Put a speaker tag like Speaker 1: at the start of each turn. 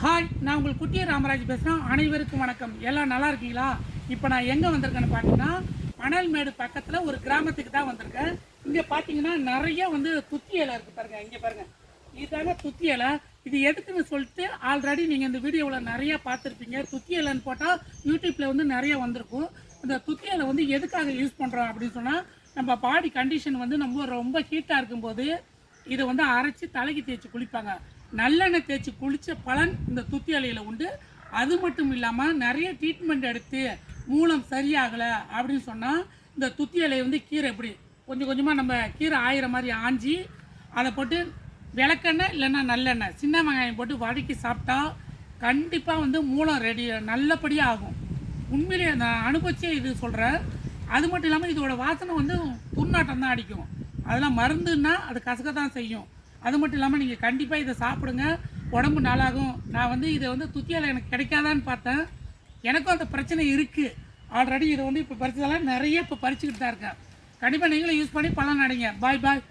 Speaker 1: Hi நான் உங்கள் குட்டிய ராமராஜ் பேசுகிறேன் அனைவருக்கும் வணக்கம். எல்லாம் நல்லா இருக்கீங்களா? இப்போ நான் எங்கே வந்திருக்கேன்னு பார்த்தீங்கன்னா மணல்மேடு பக்கத்தில் ஒரு கிராமத்துக்கு தான் வந்திருக்கேன். இங்கே பார்த்தீங்கன்னா நிறைய வந்து துத்தி இலை இருக்குது பாருங்கள் இங்கே பாருங்கள் இதுதாங்க துத்தி இலை. இது எதுக்குன்னு சொல்லிட்டு ஆல்ரெடி நீங்கள் இந்த வீடியோவில் நிறையா பார்த்துருப்பீங்க. துத்தி இலைன்னு போட்டால் யூடியூப்பில் வந்து நிறைய வந்திருக்கும். இந்த துத்தி இலை வந்து எதுக்காக யூஸ் பண்ணுறோம் அப்படின்னு சொன்னால் நம்ம பாடி கண்டிஷன் வந்து நம்ம ரொம்ப ஹீட்டாக இருக்கும்போது இதை வந்து அரைச்சி தலைக்கு தேய்ச்சி குளிப்பாங்க. நல்லெண்ணெய் தேய்ச்சி குளித்த பலன் இந்த துத்தி இலையில் உண்டு. அது மட்டும் இல்லாமல் நிறைய ட்ரீட்மெண்ட் எடுத்து மூலம் சரியாகலை அப்படின்னு சொன்னால் இந்த துத்தி இலையை வந்து கீரை எப்படி கொஞ்சம் கொஞ்சமாக நம்ம கீரை ஆயிர மாதிரி ஆஞ்சி அதை போட்டு விளக்கெண்ணெய் இல்லைன்னா நல்லெண்ணெய் சின்ன வெங்காயம் போட்டு வதக்கி சாப்பிட்டா கண்டிப்பாக வந்து மூலம் ரெடி நல்லபடியாக ஆகும். உண்மையிலேயே நான் அனுபவிச்சே இது சொல்கிறேன் அது மட்டும் இல்லாமல் இதோட வாசனை வந்து துர்நாட்டம் தான் அடிக்கும். அதெல்லாம் மருந்துன்னா அது கசக்க தான் செய்யும். அது மட்டும் இல்லாமல் நீங்கள் கண்டிப்பாக இதை சாப்பிடுங்க. உடம்பு நாளாகும் நான் வந்து இதை வந்து துத்தியால் எனக்கு கிடைக்காதான்னு பார்த்தேன். எனக்கும் அந்த பிரச்சனை இருக்குது ஆல்ரெடி இதை வந்து இப்போ பறிச்சதெல்லாம் நிறைய இப்போ பறிச்சுக்கிட்டு தான் இருக்கேன். கண்டிப்பாக நீங்களும் யூஸ் பண்ணி பலன் அடைங்க பாய் பாய்